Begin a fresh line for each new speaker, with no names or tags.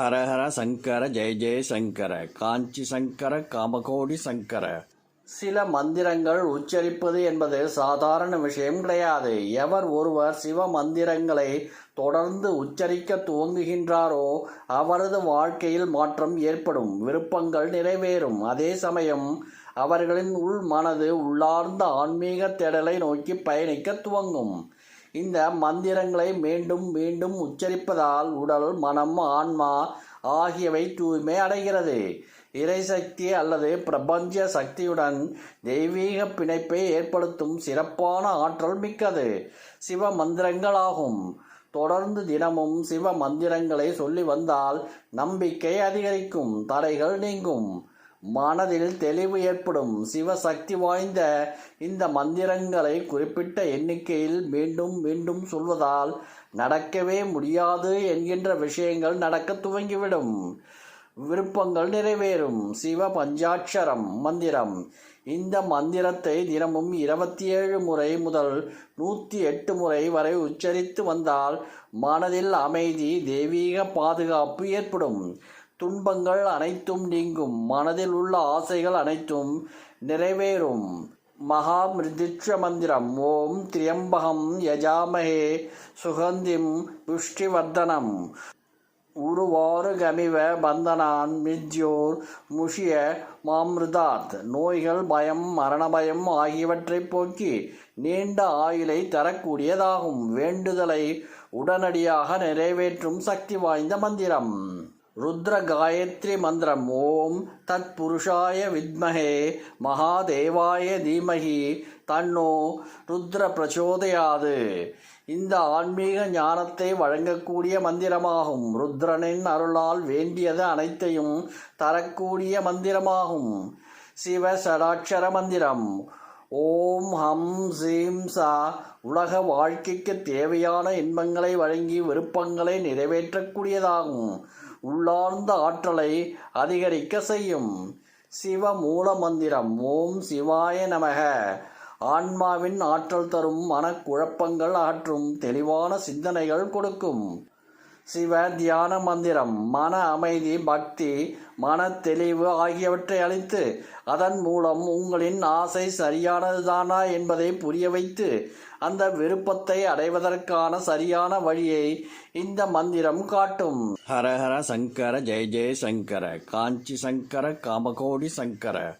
ஹரஹர சங்கர ஜெய ஜெய சங்கர காஞ்சி சங்கர காமகோடி சங்கர. சில மந்திரங்கள் உச்சரிப்பது என்பது சாதாரண விஷயம் கிடையாது. எவர் ஒருவர் சிவ மந்திரங்களை தொடர்ந்து உச்சரிக்க துவங்குகின்றாரோ அவரது வாழ்க்கையில் மாற்றம் ஏற்படும். விருப்பங்கள் நிறைவேறும். அதே சமயம் அவர்களின் உள் மனது உள்ளார்ந்த ஆன்மீக தேடலை நோக்கி பயணிக்க துவங்கும். இந்த மந்திரங்களை மீண்டும் மீண்டும் உச்சரிப்பதால் உடல் மனம் ஆன்மா ஆகியவை தூய்மை அடைகிறது. இறைசக்தி அல்லது பிரபஞ்ச சக்தியுடன் தெய்வீக பிணைப்பை ஏற்படுத்தும் சிறப்பான ஆற்றல் மிக்கது. சிவ மந்திரங்களாகும். தொடர்ந்து தினமும் சிவ மந்திரங்களை சொல்லி வந்தால் நம்பிக்கை அதிகரிக்கும் தடைகள் நீங்கும். மனதில் தெளிவு ஏற்படும் சிவசக்தி வாய்ந்த இந்த மந்திரங்களை குறிப்பிட்ட எண்ணிக்கையில் மீண்டும் மீண்டும் சொல்வதால் நடக்கவே முடியாது என்கின்ற விஷயங்கள் நடக்க துவங்கிவிடும். விருப்பங்கள் நிறைவேறும். சிவ பஞ்சாட்சரம் மந்திரம். இந்த மந்திரத்தை தினமும் இருபத்தி ஏழு முறை முதல் நூற்றி எட்டு முறை வரை உச்சரித்து வந்தால் மனதில் அமைதி தெய்வீக பாதுகாப்பு ஏற்படும். துன்பங்கள் அனைத்தும் நீங்கும். மனதில் உள்ள ஆசைகள் அனைத்தும் நிறைவேறும். மகா மிருதிட்ச மந்திரம். ஓம் திரியம்பகம் யஜாமகே சுகந்திம் புஷ்டிவர்தனம். உருவாறு கமிவ பந்தனான் மித்யோர் முஷிய மாமிருதாத். நோய்கள் பயம் மரணபயம் ஆகியவற்றை போக்கி நீண்ட ஆயுளை தரக்கூடியதாகும். வேண்டுதலை உடனடியாக நிறைவேற்றும் சக்தி வாய்ந்த மந்திரம். ருத்ர காயத்ரி மந்திரம். ஓம் தத் புருஷாய வித்மகே மகாதேவாய தீமகி தன்னோ ருத்ர பிரச்சோதையாது. இந்த ஆன்மீக ஞானத்தை வழங்கக்கூடிய மந்திரமாகும். ருத்ரனின் அருளால் வேண்டியது அனைத்தையும் தரக்கூடிய மந்திரமாகும். சிவ சடாட்சர மந்திரம். ஓம் ஹம் சீம் சா. உலக வாழ்க்கைக்கு தேவையான இன்பங்களை வழங்கி விருப்பங்களை நிறைவேற்றக்கூடியதாகும். உள்ளார்ந்த ஆற்றலை அதிகரிக்க செய்யும். சிவ மூல மந்திரம் ஓம் சிவாய நமக. ஆன்மாவின் ஆற்றல் தரும் மனக்குழப்பங்கள் அகற்றும் தெளிவான சிந்தனைகள் கொடுக்கும். சிவ தியான மந்திரம் மன அமைதி பக்தி மன தெளிவு ஆகியவற்றை அளித்து அதன் மூலம் உங்களின் ஆசை சரியானதுதானா என்பதை புரிய வைத்து அந்த விருப்பத்தை அடைவதற்கான சரியான வழியை இந்த மந்திரம் காட்டும். ஹரஹர சங்கர ஜெய ஜெய சங்கர காஞ்சி சங்கர காமகோடி சங்கர.